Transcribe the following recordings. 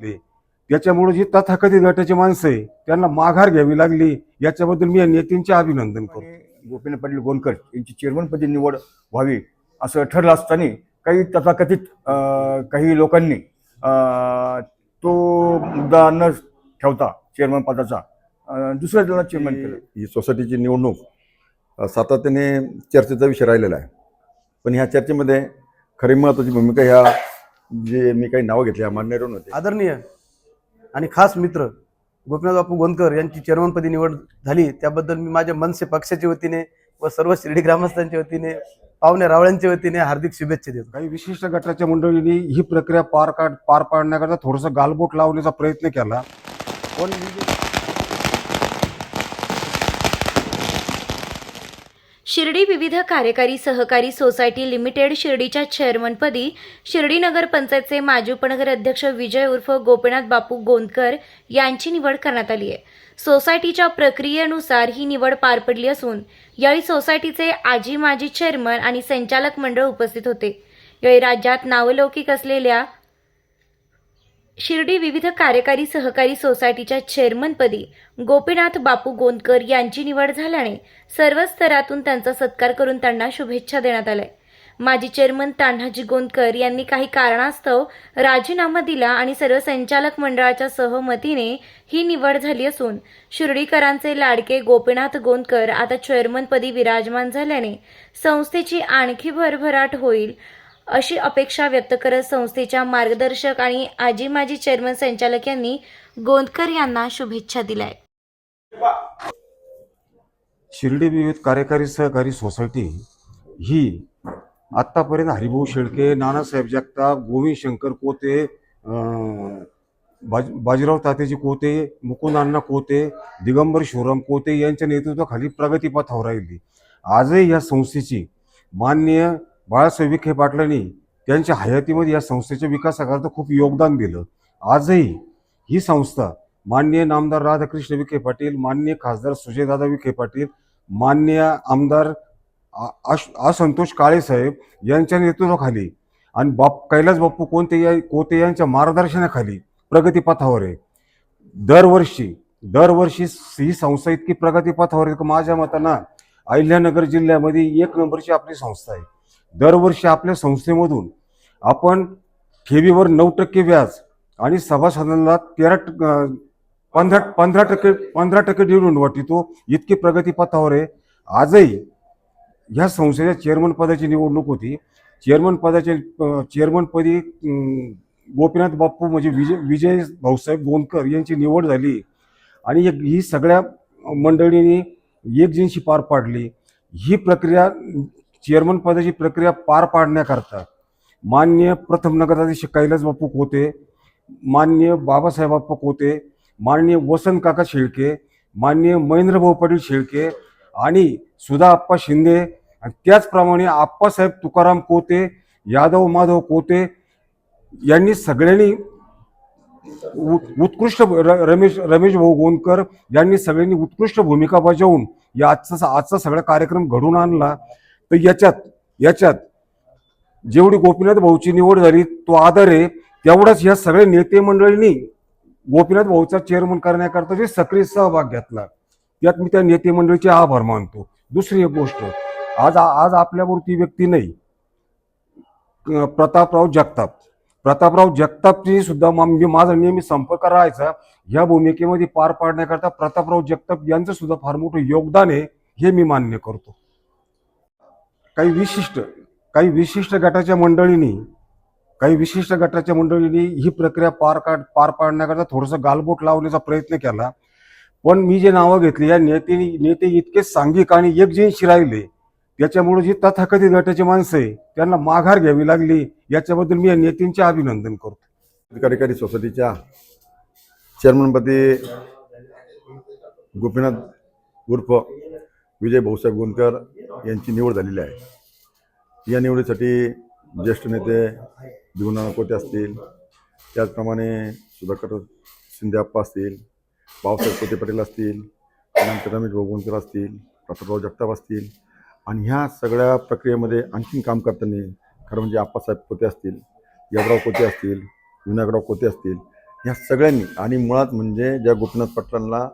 त्याच्यामुळे जी तथाकथित गटाची माणसं आहे त्यांना माघार घ्यावी लागली. याच्याबद्दल मी या नेत्यांचे अभिनंदन करतो. गोपीनाथ पाटील गोनकर यांची चेअरमनपदी निवड व्हावी असं ठरलं असताना काही तथाकथित काही लोकांनी अं, तो मुद्दा न ठेवता चेअरमन पदाचा दुसऱ्या जणांना चेअरमन केलं. ही सोसायटीची निवडणूक सातत्याने चर्चेचा विषय राहिलेला आहे. पण ह्या चर्चेमध्ये खरी महत्त्वाची भूमिका ह्या जे मी काही नावं घेतली मान्यवरून होते. आदरणीय आणि खास मित्र गोपीनाथ बापू गोंदकर यांची चेअरमनपदी निवड झाली. त्याबद्दल मी माझ्या मनसे पक्षाच्या वतीने व सर्व शिर्डी ग्रामस्थांच्या वतीने पाहुणे रावळ्यांच्या वतीने हार्दिक शुभेच्छा देतो. काही विशिष्ट गटाच्या मंडळींनी ही प्रक्रिया पार काढ पार पाडण्याकरता थोडंसं गालबोट लावण्याचा प्रयत्न केला. पण मी जे- शिर्डी विविध कार्यकारी सहकारी सोसायटी लिमिटेड शिर्डीच्या चेअरमनपदी शिर्डी नगर पंचायतचे माजी उपनगर अध्यक्ष विजय उर्फ गोपीनाथ बापू गोंदकर यांची निवड करण्यात आली आहे. सोसायटीच्या प्रक्रियेनुसार ही निवड पार पडली असून यावेळी सोसायटीचे आजी माजी चेअरमन आणि संचालक मंडळ उपस्थित होते. यावेळी राज्यात नावलौकिक असलेल्या शिर्डी विविध कार्यकारी सहकारी सोसायटीच्या चेअरमनपदी गोपीनाथ बापू गोंदकर यांची निवड झाल्याने सर्व स्तरातून त्यांचा सत्कार करून त्यांना शुभेच्छा देण्यात आल्या. माजी चेअरमन तान्हाजी गोंदकर यांनी काही कारणास्तव राजीनामा दिला आणि सर्व संचालक मंडळाच्या सहमतीने ही निवड झाली असून शिर्डीकरांचे लाडके गोपीनाथ गोंदकर आता चेअरमनपदी विराजमान झाल्याने संस्थेची आणखी भरभराट होईल अशी अपेक्षा व्यक्त करत संस्थेच्या मार्गदर्शक आणि आजी माजी चेअरमन संचालक यांनी गोंदकर यांना शुभेच्छा दिल्या शिर्डी विविध कार्यकारी सहकारी सोसायटी ही आत्तापर्यंत हरिभाऊ शेळके नानासाहेब जगताप गोविंद शंकर कोते बाज बाजीराव तातेजी कोते मुकुंदांना कोते दिगंबर शिवराम कोते यांच्या नेतृत्वाखाली प्रगतीपथावर राहिली आजही या संस्थेची माननीय बाळासाहेब विखे पाटलांनी त्यांच्या हयातीमध्ये या संस्थेच्या विकासाकरता खूप योगदान दिलं. आजही ही संस्था माननीय नामदार राधाकृष्ण विखे पाटील मान्य खासदार सुजयदादा विखे पाटील मान्य आमदार आ- असंतोष काळेसाहेब यांच्या नेतृत्वाखाली आणि बाप कैलास बाप्पू कोणते या कोते यांच्या मार्गदर्शनाखाली प्रगतीपथावर आहे. दरवर्षी दरवर्षी ही संस्था इतकी प्रगतीपथावर आहे माझ्या मतानं अहिल्यानगर जिल्ह्यामध्ये एक नंबरची आपली संस्था आहे. दरवर्षी आपल्या संस्थेमधून आपण ठेवीवर नऊ टक्के व्याज आणि सभासदांना तेरा पंधरा पंधरा टक्के पंधरा टक्के डिव्हिडंड वाटितो इतकी प्रगतीपथावर आहे. आजही ह्या संस्थेच्या चेअरमन पदाची निवडणूक होती. चेअरमन पदाचे चेअरमनपदी गोपीनाथ बाप्पू म्हणजे विजय विजय भाऊसाहेब गोंदकर यांची निवड झाली. आणि एक ही सगळ्या मंडळींनी एकजिनशी पार पाडली. ही प्रक्रिया चेअरमन पदाची प्रक्रिया पार पाडण्याकरता मान्य प्रथम नगराधीश कैलास बापू कोते मान्य बाबासाहेब बाप्पा कोते माननीय वसंत काका शेळके माननीय महेंद्रभाऊ पाटील शेळके आणि सुधा आप्पा शिंदे आणि त्याचप्रमाणे आप्पासाहेब तुकाराम कोते यादव माधव कोते यांनी सगळ्यांनी उ- उत्कृष्ट र- रमेश रमेश भाऊ गोंदकर यांनी सगळ्यांनी उत्कृष्ट भूमिका बजावून या आजचा आजचा सगळा कार्यक्रम घडून आणला. तर याच्यात याच्यात जेवढी गोपीनाथ भाऊची निवड झाली तो आधार आहे तेवढाच या सगळ्या नेते मंडळींनी गोपीनाथ भाऊचा चेअरमन करण्याकरता जे सक्रिय सहभाग घेतला. त्यात मी त्या नेते मंडळीचे आभार मानतो. दुसरी एक गोष्ट आज आज आपल्याबरोबर ती व्यक्ती नाही. प्रतापराव जगताप. प्रतापराव जगतापची सुद्धा म्हणजे माझा नेहमी संपर्क राहायचा या भूमिकेमध्ये पार पाडण्याकरता प्रतापराव जगताप यांचं सुद्धा फार मोठं योगदान आहे हे मी मान्य करतो. काही विशिष्ट काही विशिष्ट गटाच्या मंडळींनी काही विशिष्ट गटाच्या मंडळींनी ही प्रक्रिया पार काढ पार पाडण्याकरता थोडंसं गालबोट लावण्याचा प्रयत्न केला. पण मी जे नावं घेतली या नेते नेते इतके सांघिक आणि एकजिनशी राहिले त्याच्यामुळे जी तथाकथित गटाची माणसं आहे त्यांना माघार घ्यावी लागली याच्याबद्दल मी या नेत्यांचे अभिनंदन करतो. कार्यकारी सोसायटीच्या चेअरमनपदी गोपीनाथ उर्फ विजय भाऊसाहेब गोंदकर यांची निवड झालेली आहे. या निवडीसाठी ज्येष्ठ नेते दिवना कोटे असतील त्याचप्रमाणे सुधाकर शिंदे आप्पा असतील बाबासाहेब कोटे पाटील असतील त्यानंतर रमेश भाऊ असतील प्रतापराव जगताप असतील आणि ह्या सगळ्या प्रक्रियेमध्ये आणखीन काम करताना खरं म्हणजे आप्पासाहेब कोते असतील यवराव कोते असतील विनायकराव कोते असतील ह्या सगळ्यांनी आणि मुळात म्हणजे ज्या गोपीनाथ पाटलांना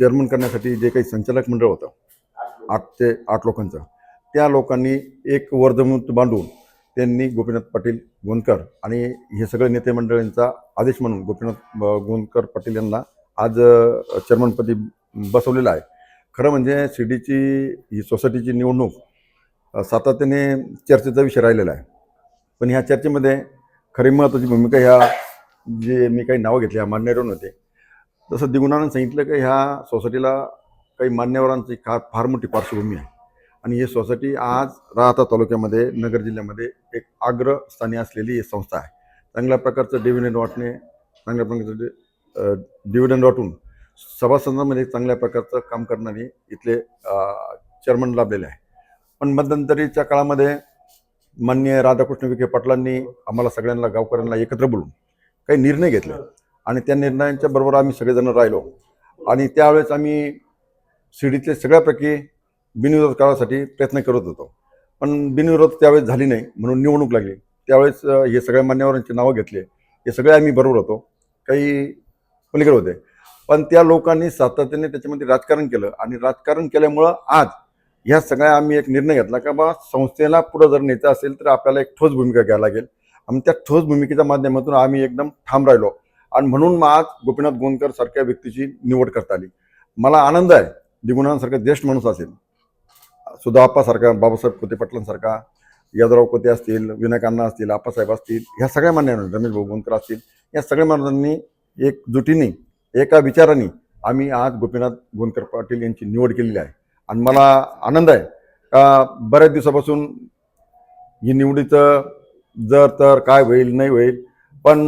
चेअरमन करण्यासाठी जे काही संचालक मंडळ होतं आठ ते आठ लोकांचं त्या लोकांनी एक वर्धमूत बांधून त्यांनी गोपीनाथ पाटील गोंदकर आणि हे सगळे नेते मंडळींचा आदेश म्हणून गोपीनाथ अ, गोंदकर पाटील यांना आज चेअरमनपदी बसवलेलं आहे. खरं म्हणजे शिर्डीची ही सोसायटीची निवडणूक सातत्याने चर्चेचा विषय राहिलेला आहे. पण ह्या चर्चेमध्ये खरी महत्त्वाची भूमिका ह्या जे मी काही नावं घेतली ह्या मान्यवरून होते. तसं दिगुणानं सांगितलं की ह्या सोसायटीला काही मान्यवरांची का फार मोठी पार्श्वभूमी आहे. आणि ही सोसायटी आज राहता तालुक्यामध्ये नगर जिल्ह्यामध्ये एक अग्रस्थानी असलेली ही संस्था आहे. चांगल्या प्रकारचं डिव्हिडंड वाटणे चांगल्या प्रकारचं डिव्हिडंड वाटून सभासदांमध्ये चांगल्या प्रकारचं काम करणारी इथले चेअरमन लाभलेले आहे. पण मध्यंतरीच्या काळामध्ये मान्य राधाकृष्ण विखे पाटलांनी आम्हाला सगळ्यांना गावकऱ्यांना एकत्र बोलून काही निर्णय घेतले. आणि त्या निर्णयांच्या बरोबर आम्ही सगळेजण राहिलो. आणि त्यावेळेस आम्ही शिर्डीतले सगळ्यापैकी बिनविरोध करायसाठी प्रयत्न करत होतो. पण बिनविरोध त्यावेळेस झाली नाही म्हणून निवडणूक लागली. त्यावेळेस हे सगळ्या मान्यवरांची नावं घेतले. हे सगळे आम्ही बरोबर होतो. काही पलीकडे होते. पण त्या लोकांनी सातत्याने त्याच्यामध्ये राजकारण केलं आणि राजकारण केल्यामुळं आज ह्या सगळ्या आम्ही एक निर्णय घेतला का बा संस्थेला पुढं जर न्यायचं असेल तर आपल्याला एक ठोस भूमिका घ्यायला लागेल. आणि त्या ठोस भूमिकेच्या माध्यमातून आम्ही एकदम ठाम राहिलो. आणि म्हणून मग आज गोपीनाथ गोंदकर सारख्या व्यक्तीची निवड करता आली. मला आनंद आहे दिगुणांसारखा ज्येष्ठ माणूस असेल. सुधाप्पासारखा बाबासाहेब कोते पाटलांसारखा यादवराव कोते असतील विनायकांना असतील आप्पासाहेब असतील ह्या सगळ्या मान्यांनी रमेश भाऊ असतील या सगळ्या माणसांनी एकजुटीने एका विचाराने आम्ही आज गोपीनाथ गोंदकर पाटील यांची निवड केलेली आहे. आणि मला आनंद आहे. का बऱ्याच दिवसापासून ही निवडीचं जर तर काय होईल नाही होईल पण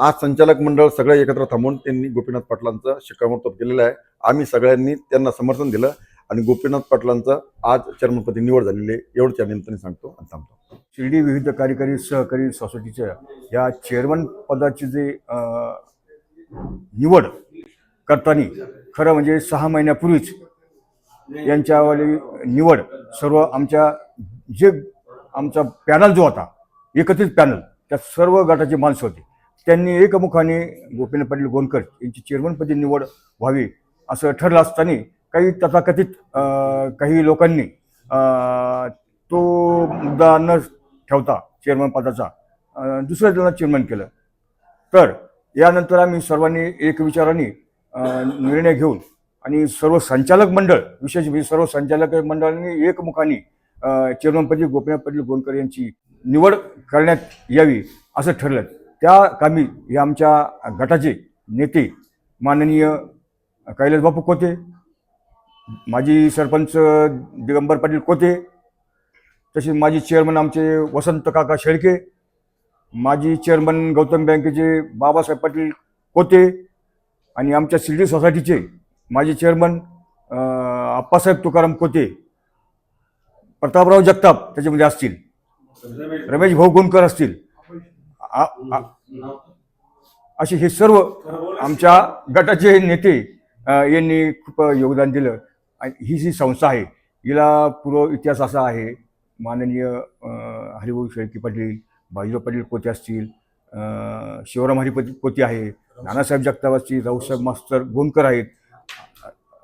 आज संचालक मंडळ सगळे एकत्र थांबून त्यांनी गोपीनाथ पाटलांचं शिक्कामोर्तब केलेलं आहे. आम्ही सगळ्यांनी त्यांना समर्थन दिलं. आणि गोपीनाथ पाटलांचा आज चर्मपती निवड झालेली आहे. एवढच्या निमित्ताने सांगतो आणि थांबतो. शिर्डी विविध कार्यकारी सहकारी सोसायटीच्या या चेअरमन पदाची जे निवड करताना खरं म्हणजे सहा महिन्यापूर्वीच यांच्यावाली निवड सर्व आमच्या जे आमचा पॅनल जो होता एकत्रित पॅनल त्या सर्व गटाची माणसं होती. त्यांनी एकमुखाने गोपीनाथ पाटील गोंदकर यांची चेअरमनपदी निवड व्हावी असं ठरलं असताना काही तथाकथित काही लोकांनी तो मुद्दा न ठेवता चेअरमन पदाचा दुसऱ्या जणांना चेअरमन केलं. तर यानंतर आम्ही सर्वांनी एक विचाराने निर्णय घेऊन आणि सर्व संचालक मंडळ विशेष म्हणजे सर्व संचालक मंडळांनी एकमुखाने चेअरमनपदी गोपीनाथ पाटील गोंडकर यांची निवड करण्यात यावी असं ठरलं. त्या कामी या आमच्या गटाचे नेते माननीय कैलास बापू कोते माजी सरपंच दिगंबर पाटील कोते तसेच माजी चेअरमन आमचे वसंत काका शेळके माजी चेअरमन गौतम बँकेचे बाबासाहेब पाटील कोते आणि आमच्या शिर्डी सोसायटीचे माजी चेअरमन आप्पासाहेब तुकाराम कोते प्रतापराव जगताप त्याच्यामध्ये असतील. रमेश भाऊ गुमकर असतील. असे हे सर्व आमच्या गटाचे नेते यांनी खूप योगदान दिलं. आणि ही जी संस्था आहे हिला पूर्व इतिहास असा आहे माननीय हरिभाऊ शेळके पाटील बाजीराव पाटील कोते असतील शिवराम हरिपती कोते आहे नानासाहेब जगताप असतील राऊसाहेब मास्तर गोंदकर आहेत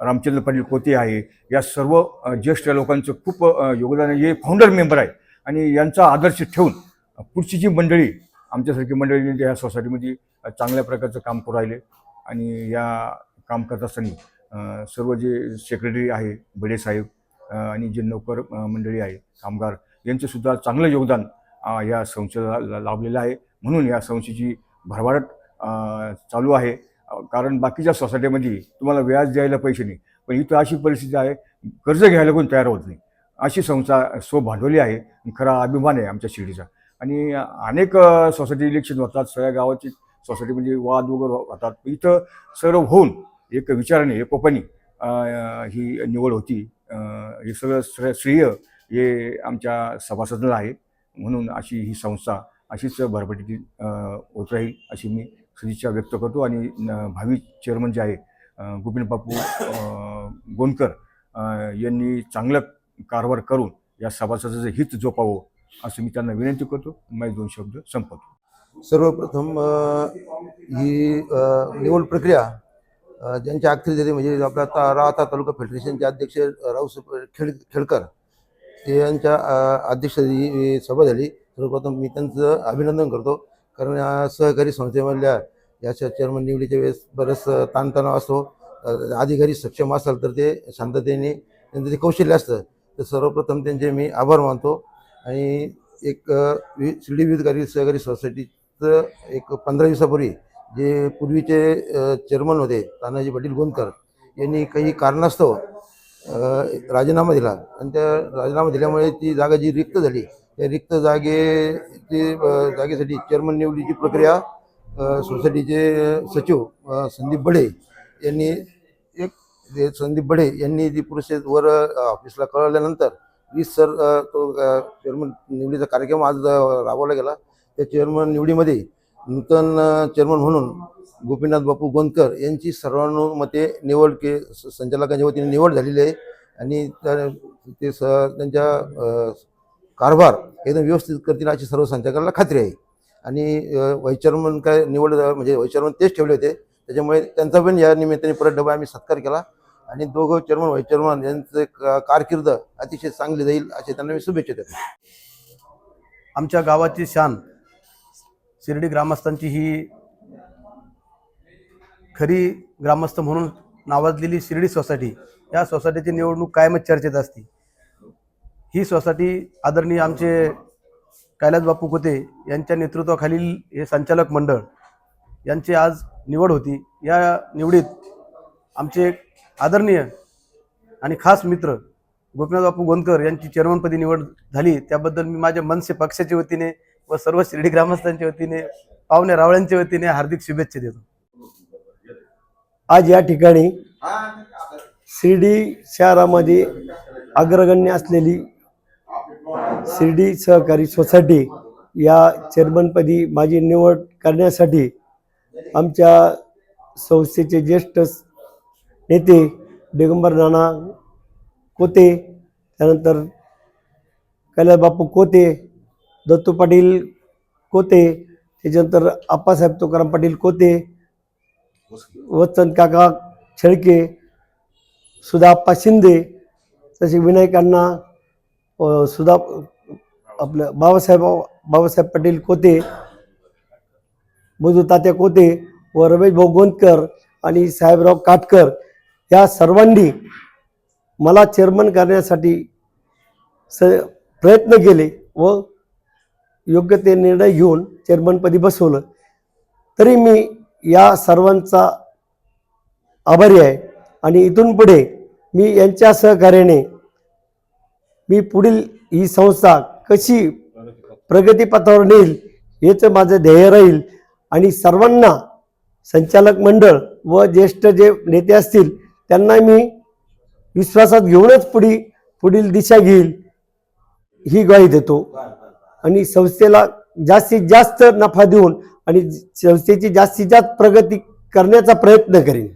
रामचंद्र पाटील कोते आहे या सर्व ज्येष्ठ लोकांचं खूप योगदान आहे. हे फाउंडर मेंबर आहे आणि यांचा आदर्श ठेवून पुढची जी मंडळी आमच्यासारखी मंडळी म्हणजे या सोसायटीमध्ये चांगल्या प्रकारचं काम करू राहिले आणि या काम करत असताना सर्व जे सेक्रेटरी आहे बडे साहेब आणि जे नोकर मंडळी आहे कामगार यांचं सुद्धा चांगलं योगदान या संस्थेला लाभलेलं आहे. म्हणून या संस्थेची भरभराट चालू आहे. कारण बाकीच्या सोसायटीमध्ये तुम्हाला व्याज द्यायला पैसे नाही. पण इथं अशी परिस्थिती आहे कर्ज घ्यायला कोणी तयार होत नाही. अशी संस्था स्व भांडवली आहे खरा अभिमान आहे आमच्या शिर्डीचा. आणि अनेक सोसायटी इलेक्शन होतात. सगळ्या गावाची सोसायटीमध्ये वाद वगैरे होतात. इथं सर्व होऊन एक विचाराने एकोपाने ही निवड होती. हे सगळं सगळं श्रेय हे आमच्या सभासदांना आहे. म्हणून अशी ही संस्था अशीच भरभटीची होत राहील अशी मी सदिच्छा व्यक्त करतो. आणि न- भावी चेअरमन जे आहे अ, बापू गोंदकर यांनी चांगलं कारभार करून या सभासदाचं हित जोपावं असं मी त्यांना विनंती करतो. माझे दोन शब्द संपवतो. सर्वप्रथम ही निवड प्रक्रिया ज्यांच्या अखत्यारीत म्हणजे आपल्या ता राहता तालुका फेडरेशनचे अध्यक्ष राऊ खेड खेडकर ते यांच्या अध्यक्षतेची ही सभा झाली. सर्वप्रथम मी त्यांचं अभिनंदन करतो. कारण या सहकारी संस्थेमधल्या याच्या चेअरमन निवडीच्या वेळेस बरंच ताणतणाव असतो. अधिकारी सक्षम असाल तर ते शांततेने त्यांचं ते कौशल्य असतं तर सर्वप्रथम त्यांचे मी आभार मानतो. आणि एक शिर्डी वि शिर्डी सहकारी सोसायटीचं एक पंधरा दिवसापूर्वी जे पूर्वीचे चेअरमन होते तानाजी पाटील गोंदकर यांनी काही कारणास्तव राजीनामा दिला. आणि त्या राजीनामा दिल्यामुळे ती जागा जी रिक्त झाली त्या रिक्त जागे ती जागेसाठी चेअरमन निवडीची प्रक्रिया सोसायटीचे सचिव संदीप बडे यांनी एक संदीप बडे यांनी ती प्रोसेस वर ऑफिसला कळवल्यानंतर वीस सर तो चेअरमन निवडीचा कार्यक्रम आज राबवला गेला. त्या चेअरमन निवडीमध्ये नूतन चेअरमन म्हणून गोपीनाथ बापू गोंदकर यांची सर्वानुमते निवड के संचालकांच्या वतीने निवड झालेली आहे. आणि त्या- ते स त्यांच्या कारभार एकदम व्यवस्थित करतील अशी सर्व संचालकांना खात्री आहे. आणि व्हाईस चेअरमन काय निवड म्हणजे व्हाईस चेअरमन तेच ठेवले होते. त्याच्यामुळे त्यांचा पण या निमित्ताने परत डबा आम्ही सत्कार केला. आणि दोघं चेअरमन व्हाईस चेअरमन यांचं का- कारकीर्द अतिशय चांगली जाईल असे त्यांना मी शुभेच्छा देतो. आमच्या गावाची शान शिर्डी ग्रामस्थांची ही खरी ग्रामस्थ म्हणून नावाजलेली शिर्डी सोसायटी या सोसायटीची निवडणूक कायमच चर्चेत असते. ही सोसायटी आदरणीय आमचे कैलास बापू कोते यांच्या नेतृत्वाखालील हे संचालक मंडळ यांची आज निवड होती. या निवडीत आमचे आदरणीय आणि खास मित्र गोपीनाथ बापू गोंदकर यांची चेअरमनपदी निवड झाली. त्याबद्दल मी माझ्या मनसे पक्षाच्या वतीने व सर्व शिर्डी ग्रामस्थांच्या वतीने पाहुणे रावळ्यांच्या वतीने हार्दिक शुभेच्छा देतो. आज या ठिकाणी शिर्डी शहरामध्ये अग्रगण्य असलेली शिर्डी सहकारी सोसायटी या चेअरमनपदी माझी निवड करण्यासाठी आमच्या संस्थेचे ज्येष्ठ नेते दिगंबर नाना कोते त्यानंतर कैलासबापू कोते दत्तू पाटील कोते त्याच्यानंतर आप्पासाहेब तुकाराम पाटील कोते वचन काका छेळके सुधाप्पा शिंदे तसे विनायकांना सुधा आपलं बाबासाहेब बाबासाहेब पाटील कोते मधु तात्या कोते व रमेश भाऊ गोंदकर आणि साहेबराव काटकर या सर्वांनी मला चेअरमन करण्यासाठी स प्रयत्न केले व योग्य ते निर्णय घेऊन चेअरमनपदी बसवलं. तरी मी या सर्वांचा आभारी आहे. आणि इथून पुढे मी यांच्या सहकार्याने मी पुढील ही संस्था कशी प्रगतीपथावर नेईल हेच माझं ध्येय राहील. आणि सर्वांना संचालक मंडळ व ज्येष्ठ जे नेते असतील त्यांना मी विश्वासात घेऊनच पुढी पुढील दिशा घेईल ही ग्वाही देतो. आणि संस्थेला जास्तीत जास्त नफा देऊन आणि संस्थेची जास्तीत जास्त प्रगती करण्याचा प्रयत्न करेन.